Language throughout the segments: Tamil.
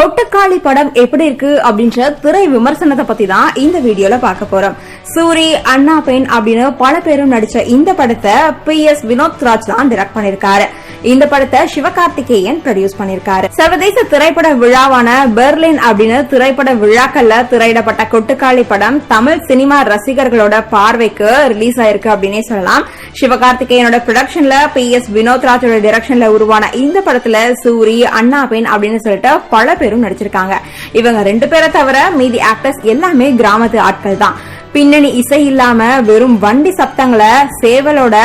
கொட்டக்காளி படம் எப்படி இருக்கு அப்படின்ற திரை விமர்சனத்தை பத்தி தான் இந்த வீடியோல பார்க்க போறோம். சூரி அண்ணா பெண் அப்படின்னு பல பேரும் நடிச்ச இந்த படத்தை பி எஸ் வினோத் ராஜ் தான் டிரெக்ட் பண்ணிருக்காரு. இந்த படத்தை சிவகார்த்திகேயன் ப்ரொடியூஸ் பண்ணிருக்காரு. சர்வதேச திரைப்பட விழாவான பெர்லின் அப்படின்னு திரைப்பட விழாக்கள்ல திரையிடப்பட்ட கொட்டுக்காளி படம் தமிழ் சினிமா ரசிகர்களோட பார்வைக்கு ரிலீஸ் ஆயிருக்கு அப்படின்னே சொல்லலாம். சிவகார்த்திகேயனோட ப்ரொடக்ஷன்ல பி எஸ் வினோத் ராஜோட டிரெக்ஷன்ல உருவான இந்த படத்துல சூரி அண்ணா பெண் அப்படின்னு சொல்லிட்டு பல பேர் பேரும் நடிச்சிருக்காங்க. இவங்க ரெண்டு பேரை தவிர மீதி ஆக்டர்ஸ் எல்லாமே கிராமத்து ஆட்கள் தான். பின்னணி இசை இல்லாம வெறும் வண்டி சப்தங்களை சேவலோட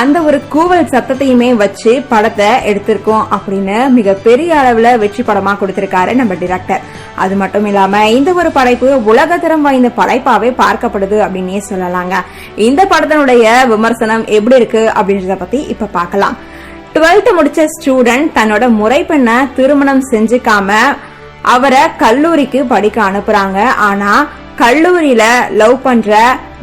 அந்த ஒரு கூவல் சத்தத்தையுமே வச்சு படத்தை எடுத்திருக்கோம் அப்படின்னு மிக பெரிய அளவுல வெற்றி படமா கொடுத்திருக்காரு நம்ம டிரெக்டர் அது மட்டும் இல்லாம இந்த ஒரு படைப்பு உலகத்தரம் வாய்ந்த படைப்பாவே பார்க்கப்படுது அப்படின்னே சொல்லலாங்க. இந்த படத்தினுடைய விமர்சனம் எப்படி இருக்கு அப்படின்றத பத்தி இப்ப பார்க்கலாம். டுவெல்த் முடிச்ச ஸ்டூடெண்ட் தன்னோட முறைப்பெண்ண திருமணம் செஞ்சுக்காம அவரை கல்லூரிக்கு படிக்க அனுப்புறாங்க. ஆனா கல்லூரியில லவ் பண்ற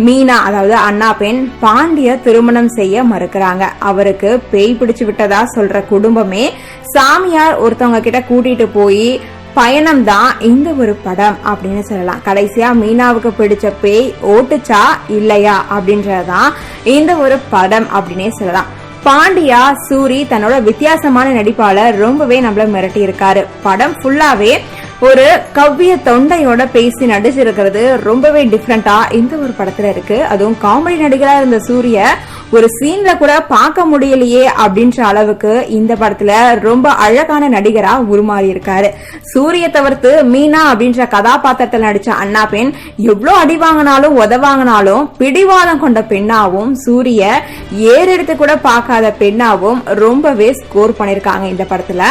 மீனா அதாவது அண்ணா பெண் பாண்டிய திருமணம் செய்ய மறுக்கிறாங்க. அவருக்கு பேய் பிடிச்சு விட்டதா சொல்ற குடும்பமே சாமியார் ஒருத்தவங்க கிட்ட கூட்டிட்டு போய் பயணம் தான் இந்த ஒரு படம் அப்படின்னு சொல்லலாம். கடைசியா மீனாவுக்கு பிடிச்ச பேய் ஓட்டுச்சா இல்லையா? அப்படின்றதுதான் இந்த ஒரு படம் அப்படின்னே சொல்லலாம். பாண்டியா சூரி தன்னோட வித்தியாசமான நடிப்பால ரொம்பவே நம்மள மிரட்டி இருக்காரு படம் ஃபுல்லாவே ஒரு கவ்விய தொண்டையோட பேசி நடிச்சிருக்கிறது ரொம்பவே டிஃப்ரெண்டா இந்த ஒரு படத்துல இருக்கு. அதுவும் காமெடி நடிகரா இருந்த சூரிய ஒரு சீன்ல கூட பார்க்க முடியலையே அப்படின்ற அளவுக்கு இந்த படத்துல ரொம்ப அழகான நடிகரா உருமாறி இருக்காரு சூரிய தவிர்த்து மீனா அப்படின்ற கதாபாத்திரத்தில் நடிச்ச அண்ணா பெண் எவ்வளவு அடி வாங்கினாலும் உத வாங்கினாலும் பிடிவாதம் கொண்ட பெண்ணாவும் சூரிய ஏறெடுத்து கூட பார்க்காத பெண்ணாவும் ரொம்பவே ஸ்கோர் பண்ணிருக்காங்க இந்த படத்துல.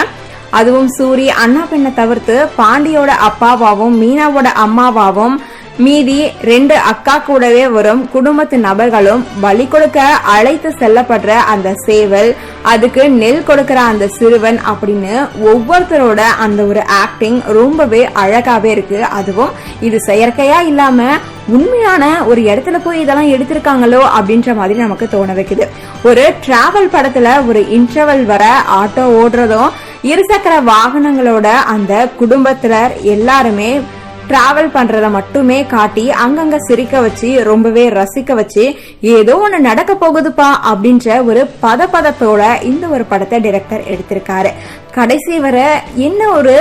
அதுவும் சூரி அண்ணா பெண்ணை தவிர்த்து பாண்டியோட அப்பாவாவும் மீனாவோட அம்மாவாவும் மீதி ரெண்டு அக்கா கூடவே வரும் குடும்பத்து நபர்களும் பலி கொடுக்க அழைத்து செல்லப்படுற அந்த சேவல் அதுக்கு நெல் கொடுக்கிற அந்த சிறுவன் அப்படின்னு ஒவ்வொருத்தரோட அந்த ஒரு ஆக்டிங் ரொம்பவே அழகாவே இருக்கு. அதுவும் இது செயற்கையா இல்லாம உண்மையான ஒரு இடத்துல போய் இதெல்லாம் எடுத்திருக்காங்களோ அப்படின்ற மாதிரி நமக்கு தோண வைக்குது. ஒரு டிராவல் படத்துல ஒரு இன்டர்வல் வர ஆட்டோ ஓடுறதும் இருசக்கர வாகனங்களோட அந்த குடும்பத்தினர் எல்லாருமே டிராவல் பண்றத மட்டுமே காட்டி அங்கங்க சிரிக்க வச்சு ரொம்பவே ரசிக்க வச்சு ஏதோ ஒண்ணு நடக்க போகுதுப்பா அப்படின்ற ஒரு பதப்பதத்தோட இந்த ஒரு படத்தை டிரெக்டர் எடுத்திருக்காரு. கடைசி வர என்ன ஒரு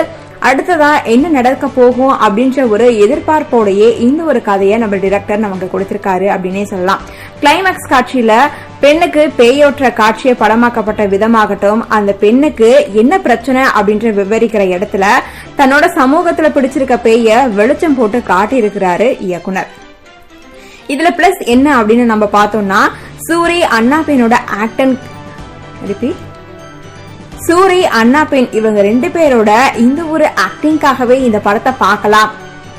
அடுத்ததா என்ன நடக்க போகும் அப்படின்ற ஒரு எதிர்பார்ப்போடையே இந்த ஒரு கதையை நம்ம டிரெக்டர் நமக்கு கொடுத்திருக்காரு அப்படின்னே சொல்லலாம். கிளைமேக்ஸ் காட்சியில பெண்ணுக்கு பேயோற்ற காட்சியை படமாக்கப்பட்ட விதமாகட்டும் அந்த பெண்ணுக்கு என்ன பிரச்சனை அப்படின்ற விவரிக்கிற இடத்துல தன்னோட சமூகத்துல பிடிச்சிருக்க பேய வெளிச்சம் போட்டு காட்டி இருக்கிறாரு இயக்குனர். இதுல பிளஸ் என்ன அப்படின்னு நம்ம பார்த்தோம்னா சூரி அண்ணா பெண்ணோட ஆக்டன் ரிப்பீட் சூரி அண்ணா பெண் இவங்க ரெண்டு பேரோட இந்த ஒரு ஆக்டிங்காகவே இந்த படத்தை பார்க்கலாம்.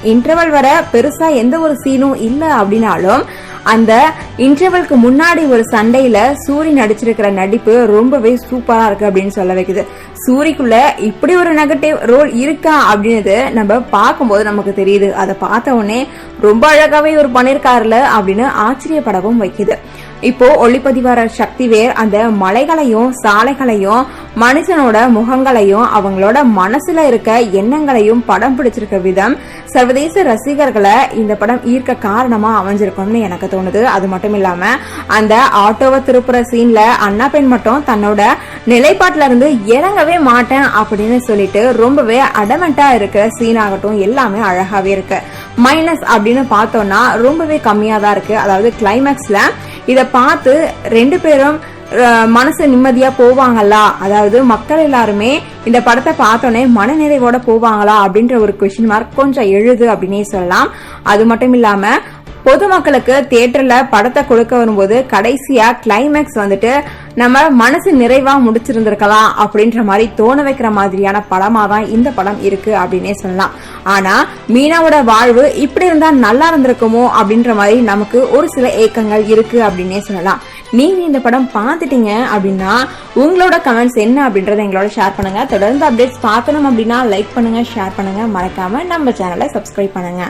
இன்டர்வல் வர பெருசா எந்த ஒரு சீனும் இல்ல அப்படின்னாலும் அந்த இன்டர்வல்க்கு முன்னாடி ஒரு சண்டையில சூரி நடிச்சிருக்கிற நடிப்பு ரொம்பவே சூப்பரா இருக்கு அப்படின்னு சொல்ல வைக்குது. சூரிக்குள்ள இப்படி ஒரு நெகட்டிவ் ரோல் இருக்கா அப்படின்றது நம்ம பார்க்கும்போது நமக்கு தெரியுது. அதை பார்த்த உடனே ரொம்ப அழகாவே ஒரு பண்ணிருக்காருல அப்படின்னு ஆச்சரியப்படவும் வைக்குது. இப்போ ஒளிப்பதிவாளர் சக்திவேர் அந்த மலைகளையும் சாலைகளையும் மனுஷனோட முகங்களையும் அவங்களோட மனசுல இருக்க எண்ணங்களையும் படம் பிடிச்சிருக்க விதம் சர்வதேச ரசிகர்களை இந்த படம் ஈர்க்க காரணமா அமைஞ்சிருக்கும்னு எனக்கு தோணுது. அது மட்டும் இல்லாம அந்த ஆட்டோவை திருப்புற சீன்ல அண்ணா பெண் மட்டும் தன்னோட நிலைப்பாட்டுல இருந்து இறங்கவே மாட்டேன் அப்படின்னு சொல்லிட்டு ரொம்பவே அடமெண்டா இருக்க சீன் ஆகட்டும் எல்லாமே அழகாவே இருக்கு. மைனஸ் அப்படின்னு பார்த்தோம்னா ரொம்பவே கம்மியா தான் இருக்கு. அதாவது கிளைமேக்ஸ்ல இதை பார்த்து ரெண்டு பேரும் மனசு நிம்மதியா போவாங்களா? அதாவது மக்கள் எல்லாருமே இந்த படத்தை பார்த்தோன்னே மனநிறைவோட போவாங்களா? அப்படின்ற ஒரு கொஸ்டின் மார்க் கொஞ்சம் எழுது அப்படின்னே சொல்லலாம். அது மட்டும் இல்லாம பொதுமக்களுக்கு தியேட்டர்ல படத்தை கொடுக்க வரும்போது கடைசியா கிளைமேக்ஸ் வந்துட்டு நம்ம மனசு நிறைவா முடிச்சிருந்திருக்கலாம் அப்படின்ற மாதிரி தோண வைக்கிற மாதிரியான படமா தான் இந்த படம் இருக்கு அப்படின்னே சொல்லலாம். ஆனா மீனாவோட வாழ்வு இப்படி இருந்தா நல்லா இருந்திருக்குமோ அப்படின்ற மாதிரி நமக்கு ஒரு சில ஏக்கங்கள் இருக்கு அப்படின்னே சொல்லலாம். நீங்க இந்த படம் பார்த்துட்டீங்க அப்படின்னா உங்களோட கமெண்ட்ஸ் என்ன அப்படின்றத எங்களோட ஷேர் பண்ணுங்க. தொடர்ந்து அப்டேட்ஸ் பார்க்கணும் அப்படின்னா லைக் பண்ணுங்க ஷேர் பண்ணுங்க. மறக்காம நம்ம சேனலை சப்ஸ்கிரைப் பண்ணுங்க.